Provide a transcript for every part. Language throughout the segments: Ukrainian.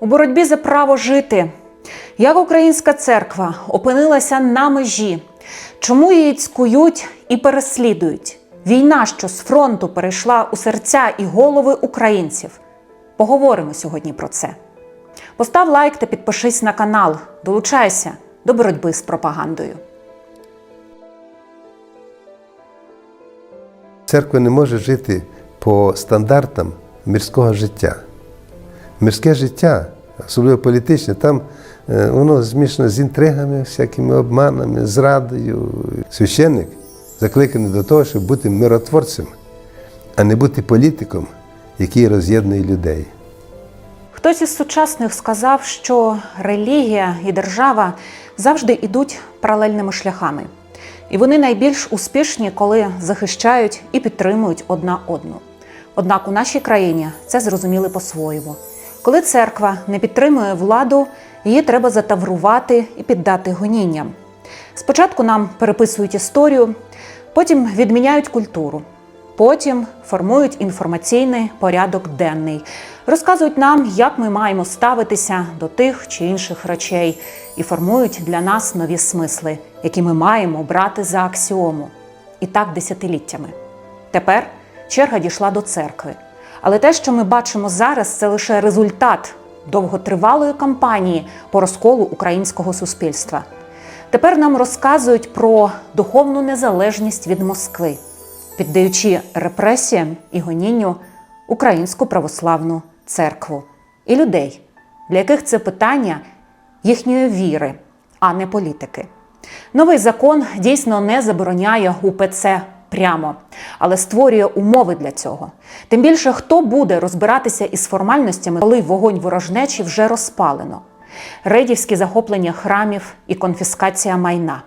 У боротьбі за право жити. Як українська церква опинилася на межі? Чому її цькують і переслідують? Війна, що з фронту перейшла у серця і голови українців. Поговоримо сьогодні про це. Постав лайк та підпишись на канал. Долучайся до боротьби з пропагандою. Церква не може жити по стандартам мирського життя. Мирське життя, особливо політичне, там е, воно змішано з інтригами, всякими обманами, зрадою. Священник закликаний до того, щоб бути миротворцем, а не бути політиком, який роз'єднує людей. Хтось із сучасних сказав, що релігія і держава завжди йдуть паралельними шляхами, і вони найбільш успішні, коли захищають і підтримують одна одну. Однак у нашій країні це зрозуміли по-своєму. Коли церква не підтримує владу, її треба затаврувати і піддати гонінням. Спочатку нам переписують історію, потім відміняють культуру, Потім формують інформаційний порядок денний, розказують нам, як ми маємо ставитися до тих чи інших речей, і формують для нас нові смисли, які ми маємо брати за аксіому. І так десятиліттями. Тепер черга дійшла до церкви. Але те, що ми бачимо зараз, це лише результат довготривалої кампанії по розколу українського суспільства. Тепер нам розказують про духовну незалежність від Москви піддаючи репресіям і гонінню Українську православну церкву і людей, для яких це питання їхньої віри, а не політики. Новий закон дійсно не забороняє УПЦ прямо, але створює умови для цього. Тим більше, хто буде розбиратися із формальностями, коли вогонь ворожнечі вже розпалено, рейдівські захоплення храмів і конфіскація майна,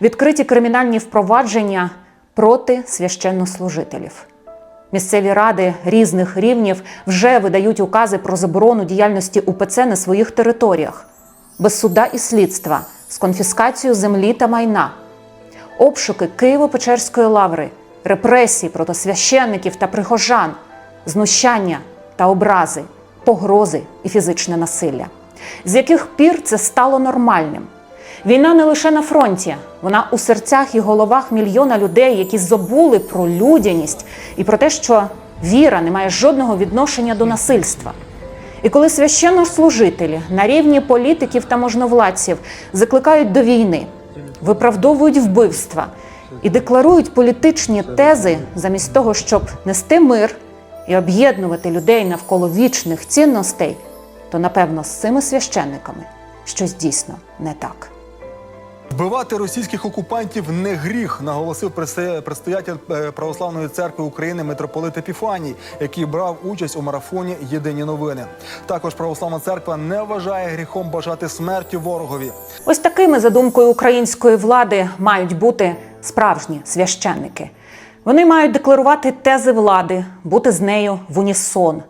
відкриті кримінальні впровадження проти священнослужителів. Місцеві ради різних рівнів вже видають укази про заборону діяльності УПЦ на своїх територіях, без суда і слідства, з конфіскацією землі та майна, обшуки Києво-Печерської лаври, репресії проти священників та прихожан, знущання та образи, погрози і фізичне насилля, з яких пір це стало нормальним. Війна не лише на фронті, вона у серцях і головах мільйона людей, які забули про людяність і про те, що віра не має жодного відношення до насильства. І коли священнослужителі на рівні політиків та можновладців закликають до війни, виправдовують вбивства і декларують політичні тези замість того, щоб нести мир і об'єднувати людей навколо вічних цінностей, то напевно з цими священниками щось дійсно не так. Вбивати російських окупантів не гріх, наголосив предстоятель е, Православної церкви України митрополит Епіфаній, який брав участь у марафоні Єдині новини. Також православна церква не вважає гріхом бажати смерті ворогові. Ось такими, за думкою української влади, мають бути справжні священники. Вони мають декларувати тези влади, бути з нею в унісон.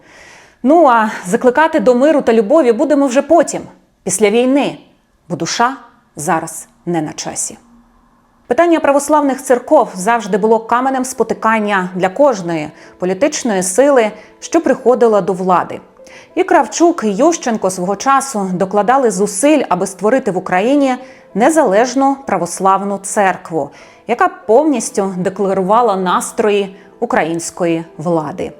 Ну а закликати до миру та любові будемо вже потім, після війни, бо душа зараз не на часі. Питання православних церков завжди було каменем спотикання для кожної політичної сили, що приходила до влади. І Кравчук, і Ющенко свого часу докладали зусиль, аби створити в Україні незалежну православну церкву, яка повністю декларувала настрої української влади.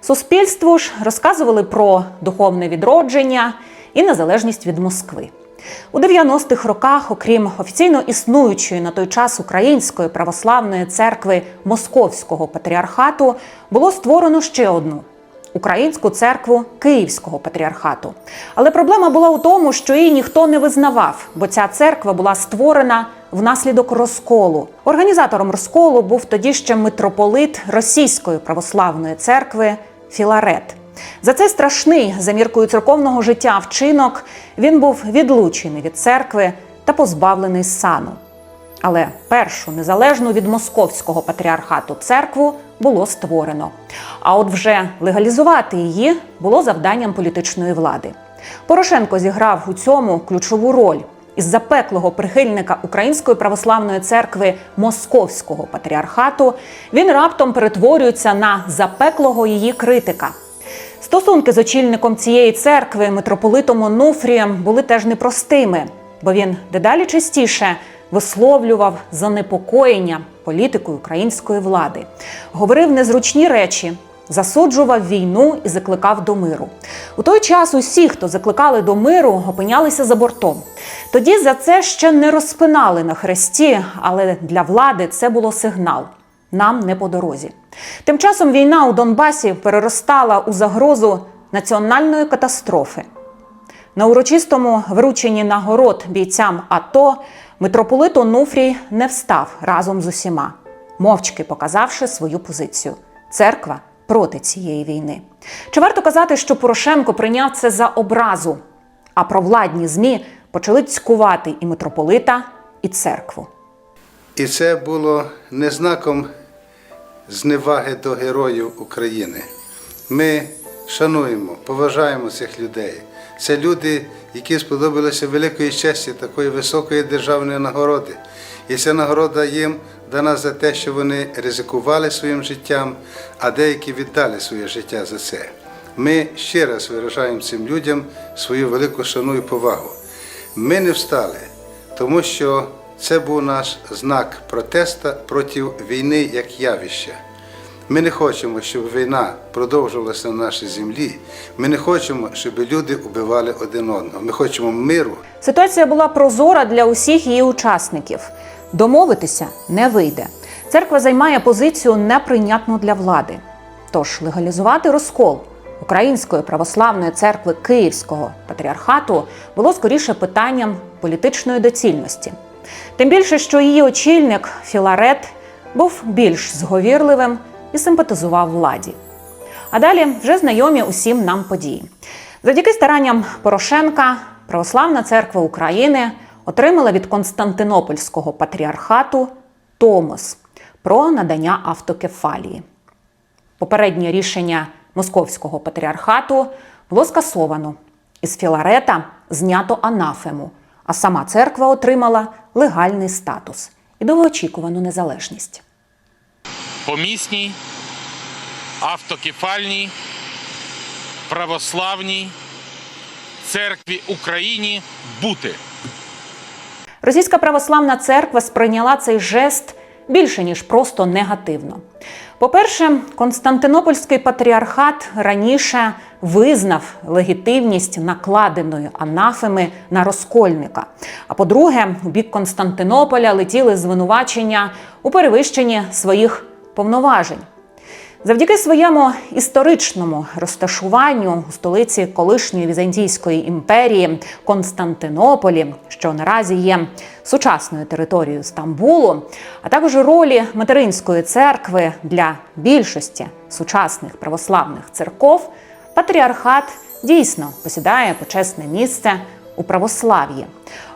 Суспільству ж розказували про духовне відродження і незалежність від Москви. У 90-х роках, окрім офіційно існуючої на той час Української православної церкви Московського патріархату, було створено ще одну Українську церкву Київського патріархату. Але проблема була у тому, що її ніхто не визнавав, бо ця церква була створена внаслідок розколу. Організатором розколу був тоді ще митрополит Російської православної церкви Філарет. За цей страшний за міркою церковного життя вчинок він був відлучений від церкви та позбавлений сану. Але першу незалежну від московського патріархату церкву було створено. А от вже легалізувати її було завданням політичної влади. Порошенко зіграв у цьому ключову роль. Із запеклого прихильника Української православної церкви Московського патріархату він раптом перетворюється на запеклого її критика. Стосунки з очільником цієї церкви, митрополитом Онуфрієм, були теж непростими, бо він дедалі частіше висловлював занепокоєння політикою української влади, говорив незручні речі, засуджував війну і закликав до миру. У той час усі, хто закликали до миру, опинялися за бортом. Тоді за це ще не розпинали на хресті, але для влади це було сигнал. Нам не по дорозі. Тим часом війна у Донбасі переростала у загрозу національної катастрофи. На урочистому врученні нагород бійцям АТО митрополит Онуфрій не встав разом з усіма, мовчки показавши свою позицію. Церква проти цієї війни. Чи варто казати, що Порошенко прийняв це за образу, а провладні ЗМІ почали цькувати і митрополита, і церкву? І це було не знаком зневаги до героїв України. Ми шануємо, поважаємо цих людей. Це люди, які сподобалися великої честі такої високої державної нагороди. І ця нагорода їм дана за те, що вони ризикували своїм життям, а деякі віддали своє життя за це. Ми ще раз виражаємо цим людям свою велику шану і повагу. Ми не встали, тому що це був наш знак протеста проти війни як явища. Ми не хочемо, щоб війна продовжувалася на нашій землі. Ми не хочемо, щоб люди убивали один одного. Ми хочемо миру. Ситуація була прозора для усіх її учасників. Домовитися не вийде. Церква займає позицію неприйнятну для влади. Тож легалізувати розкол Української православної церкви Київського патріархату було скоріше питанням політичної доцільності. Тим більше, що її очільник Філарет був більш зговірливим і симпатизував владі. А далі вже знайомі усім нам події. Завдяки старанням Порошенка Православна церква України отримала від Константинопольського патріархату Томос про надання автокефалії. Попереднє рішення Московського патріархату було скасовано. Із Філарета знято анафему, а сама церква отримала легальний статус і довгоочікувану незалежність. помісній, автокефальній, православній церкві Україні бути. Російська православна церква сприйняла цей жест більше ніж просто негативно. По-перше, Константинопольський патріархат раніше визнав легітимність накладеної анафеми на розкольника. А по-друге, у бік Константинополя летіли звинувачення у перевищенні своїх повноважень. Завдяки своєму історичному розташуванню у столиці колишньої Візантійської імперії Константинополі, що наразі є сучасною територією Стамбулу, а також ролі материнської церкви для більшості сучасних православних церков, патріархат дійсно посідає почесне місце у православ'ї.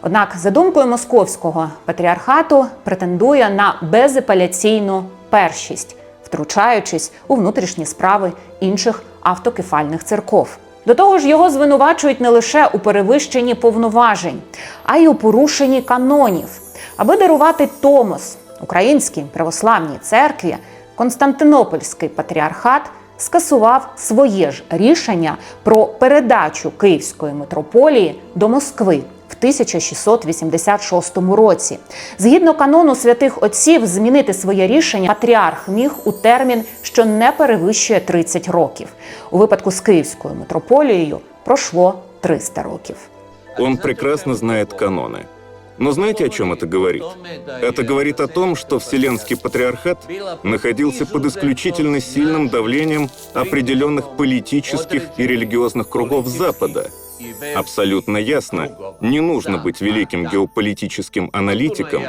Однак, за думкою московського патріархату, претендує на безапеляційну першість втручаючись у внутрішні справи інших автокефальних церков. До того ж, його звинувачують не лише у перевищенні повноважень, а й у порушенні канонів. Аби дарувати Томос Українській православній церкві, Константинопольський патріархат скасував своє ж рішення про передачу Київської митрополії до Москви 1686 році. Згідно канону святих отців, змінити своє рішення патріарх міг у термін, що не перевищує 30 років. У випадку з Київською митрополією пройшло 300 років. Он прекрасно знает каноны. Но знаете, о чем это говорит? Это говорит о том, что Вселенский Патриархат находился под исключительно сильным давлением определенных политических и религиозных кругов Запада. Абсолютно ясно, не нужно быть великим геополитическим аналитиком,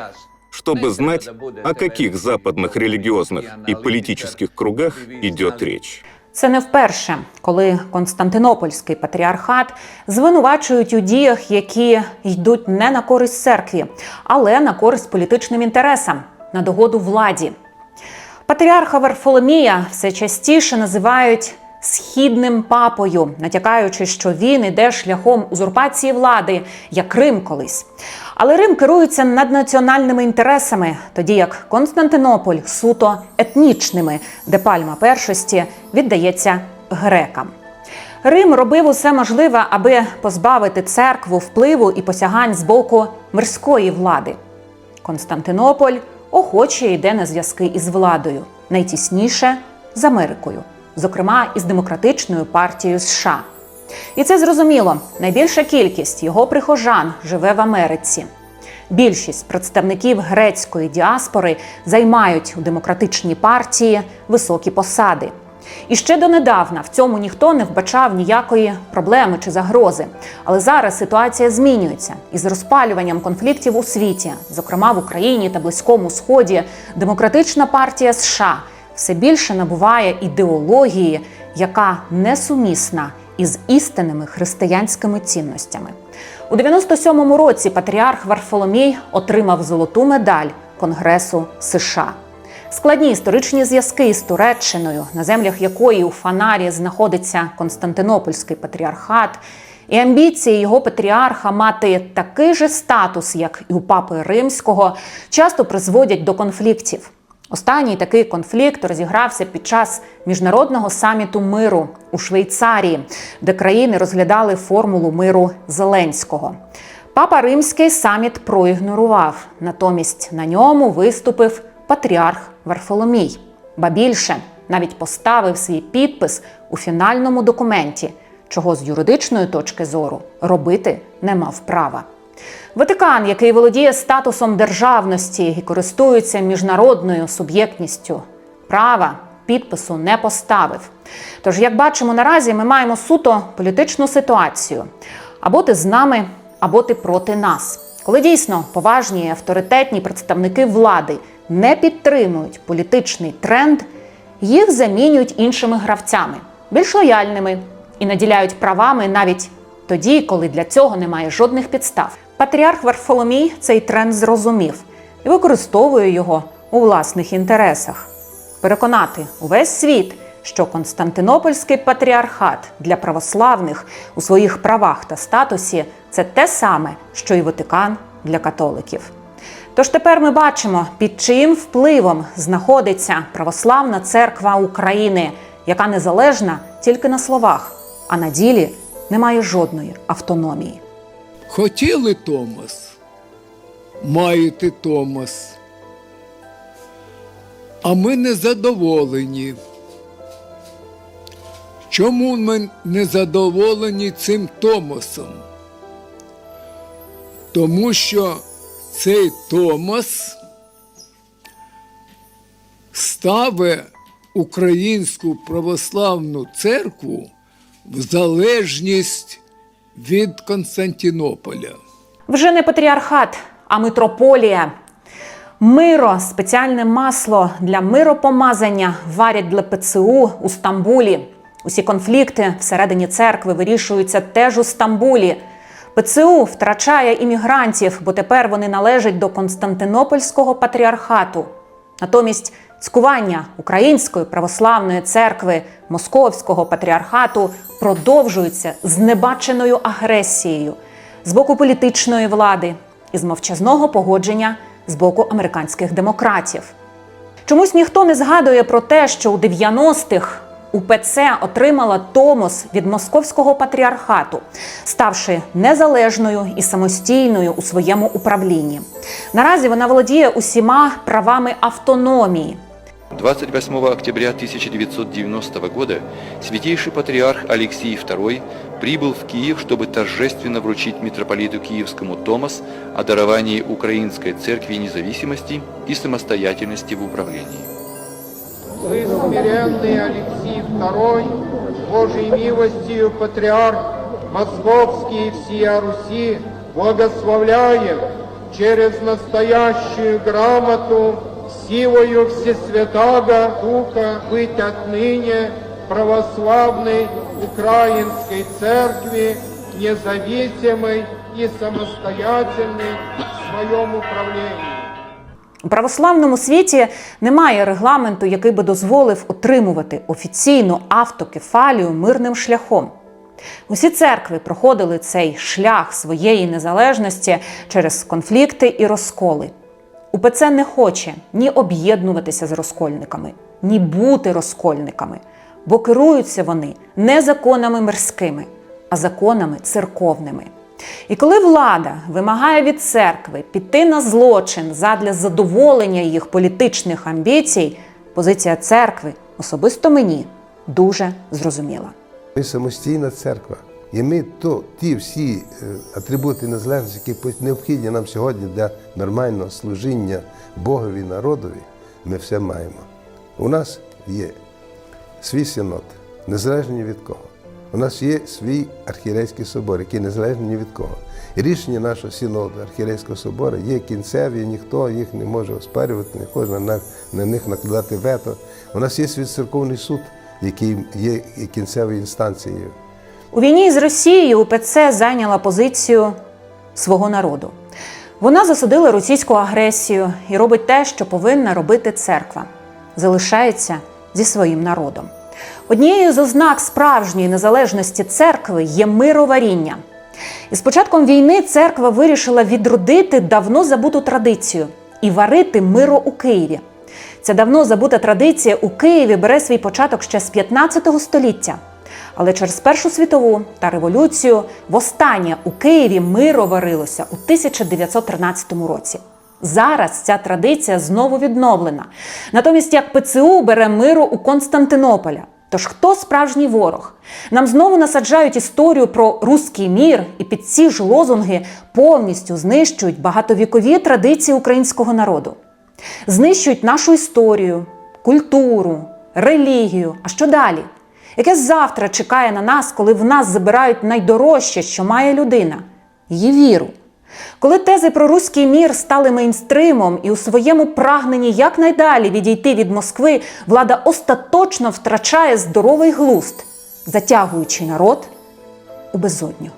чтобы знать, о каких западных религиозных и политических кругах идет речь. Це не вперше, коли Константинопольський патріархат звинувачують у діях, які йдуть не на користь церкві, але на користь політичним інтересам, на догоду владі. Патріарха Варфоломія все частіше називають східним папою, натякаючи, що він іде шляхом узурпації влади, як Рим колись. Але Рим керується наднаціональними інтересами, тоді як Константинополь суто етнічними, де пальма першості віддається грекам. Рим робив усе можливе, аби позбавити церкву впливу і посягань з боку мирської влади. Константинополь охоче йде на зв'язки із владою, найтісніше з Америкою, зокрема із демократичною партією США. І це зрозуміло. Найбільша кількість його прихожан живе в Америці. Більшість представників грецької діаспори займають у демократичній партії високі посади. І ще донедавна в цьому ніхто не вбачав ніякої проблеми чи загрози. Але зараз ситуація змінюється із розпалюванням конфліктів у світі, зокрема в Україні та Близькому Сході, демократична партія США все більше набуває ідеології, яка несумісна із істинними християнськими цінностями. У 97-му році патріарх Варфоломій отримав золоту медаль Конгресу США. Складні історичні зв'язки із Туреччиною, на землях якої у Фанарі знаходиться Константинопольський патріархат, і амбіції його патріарха мати такий же статус, як і у папи римського, часто призводять до конфліктів. Останній такий конфлікт розігрався під час міжнародного саміту миру у Швейцарії, де країни розглядали формулу миру Зеленського. Папа Римський саміт проігнорував, натомість на ньому виступив патріарх Варфоломій. Ба більше навіть поставив свій підпис у фінальному документі, чого з юридичної точки зору робити не мав права. Ватикан, який володіє статусом державності і користується міжнародною суб'єктністю права, підпису не поставив. Тож, як бачимо наразі, ми маємо суто політичну ситуацію: або ти з нами, або ти проти нас. Коли дійсно поважні авторитетні представники влади не підтримують політичний тренд, їх замінюють іншими гравцями, більш лояльними і наділяють правами навіть тоді, коли для цього немає жодних підстав. Патріарх Варфоломій цей тренд зрозумів і використовує його у власних інтересах. Переконати увесь світ, що Константинопольський патріархат для православних у своїх правах та статусі це те саме, що і Ватикан для католиків. Тож тепер ми бачимо, під чиїм впливом знаходиться православна церква України, яка незалежна тільки на словах, а на ділі не має жодної автономії. Хотіли Томас, маєте Томас. А ми не задоволені. Чому ми не задоволені цим Томасом? Тому що цей Томас ставить Українську православну церкву в залежність від Константинополя. Вже не патріархат, а митрополія. Миро, спеціальне масло для миропомазання варять для ПЦУ у Стамбулі. Усі конфлікти всередині церкви вирішуються теж у Стамбулі. ПЦУ втрачає іммігрантів, бо тепер вони належать до Константинопольського патріархату. Натомість цькування Української православної церкви Московського патріархату продовжується з небаченою агресією з боку політичної влади і з мовчазного погодження з боку американських демократів. Чомусь ніхто не згадує про те, що у 90-х УПЦ отримала томос від московського патріархату, ставши незалежною і самостійною у своєму управлінні. Наразі вона володіє усіма правами автономії. 28 октября 1990 года святейший патриарх Алексий II прибыл в Киев, чтобы торжественно вручить митрополиту Киевскому Томас о даровании Украинской Церкви независимости и самостоятельности в управлении. Вы, смиренный Алексей II, Божьей милостью патриарх Московский и всея Руси, благословляем через настоящую грамоту силою Всесвятаго Духа быть отныне православной Украинской Церкви, независимой и самостоятельной в своем управлении. У православному світі немає регламенту, який би дозволив отримувати офіційну автокефалію мирним шляхом. Усі церкви проходили цей шлях своєї незалежності через конфлікти і розколи. УПЦ не хоче ні об'єднуватися з розкольниками, ні бути розкольниками. бо керуються вони не законами мирськими, а законами церковними. І коли влада вимагає від церкви піти на злочин задля задоволення їх політичних амбіцій, позиція церкви особисто мені дуже зрозуміла. Ми самостійна церква. І ми то, ті всі е, атрибути незалежності, які необхідні нам сьогодні для нормального служіння Богові народові, ми все маємо. У нас є свій синод, незалежний ні від кого. У нас є свій архієрейський собор, який незалежний ні від кого. І рішення нашого синоду архієрейського собору є кінцеві, ніхто їх не може оспарювати, не може на, на них накладати вето. У нас є свій церковний суд, який є і кінцевою інстанцією. У війні з Росією УПЦ зайняла позицію свого народу. Вона засудила російську агресію і робить те, що повинна робити церква. Залишається зі своїм народом. Однією з ознак справжньої незалежності церкви є мироваріння. І з початком війни церква вирішила відродити давно забуту традицію і варити миро у Києві. Ця давно забута традиція у Києві бере свій початок ще з 15 століття. Але через Першу світову та революцію востаннє у Києві миро варилося у 1913 році. Зараз ця традиція знову відновлена. Натомість, як ПЦУ бере миру у Константинополя. Тож хто справжній ворог? Нам знову насаджають історію про руський мір і під ці ж лозунги повністю знищують багатовікові традиції українського народу. Знищують нашу історію, культуру, релігію. А що далі? Яке завтра чекає на нас, коли в нас забирають найдорожче, що має людина її віру? Коли тези про руський мір стали мейнстримом і у своєму прагненні якнайдалі відійти від Москви, влада остаточно втрачає здоровий глузд, затягуючи народ у безодню.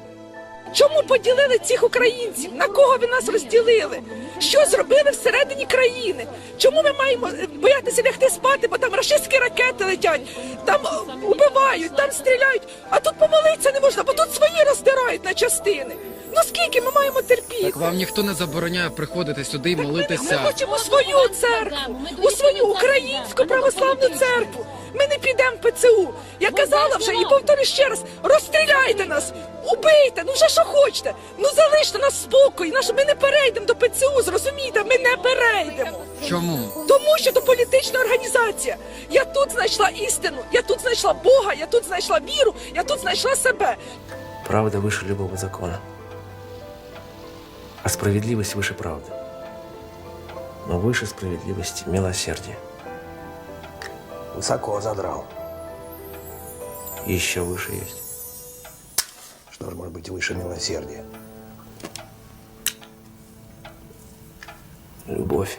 Чому поділили цих українців? На кого ви нас розділили? Що зробили всередині країни? Чому ми маємо е, боятися лягти спати, бо там рашистські ракети летять, там убивають, там стріляють, а тут помолитися не можна, бо тут свої роздирають на частини. Ну скільки ми маємо терпіти? Так вам ніхто не забороняє приходити сюди і Так ми- молитися. Ми хочемо свою церкву, у свою українську православну церкву. Ми не підемо в ПЦУ. Я казала вже і повторю ще раз: розстріляйте нас, убийте, ну вже що хочете. Ну залиште нас в спокій. Наш ми не перейдемо до ПЦУ. Зрозумійте, ми не перейдемо. Чому? Тому що то політична організація. Я тут знайшла істину, я тут знайшла Бога, я тут знайшла віру, я тут знайшла себе. Правда выше любого закона, а справедливость выше правды. Но выше справедливости милосердие. Высоко задрал. Еще выше есть. Что же может быть выше милосердия? Любовь.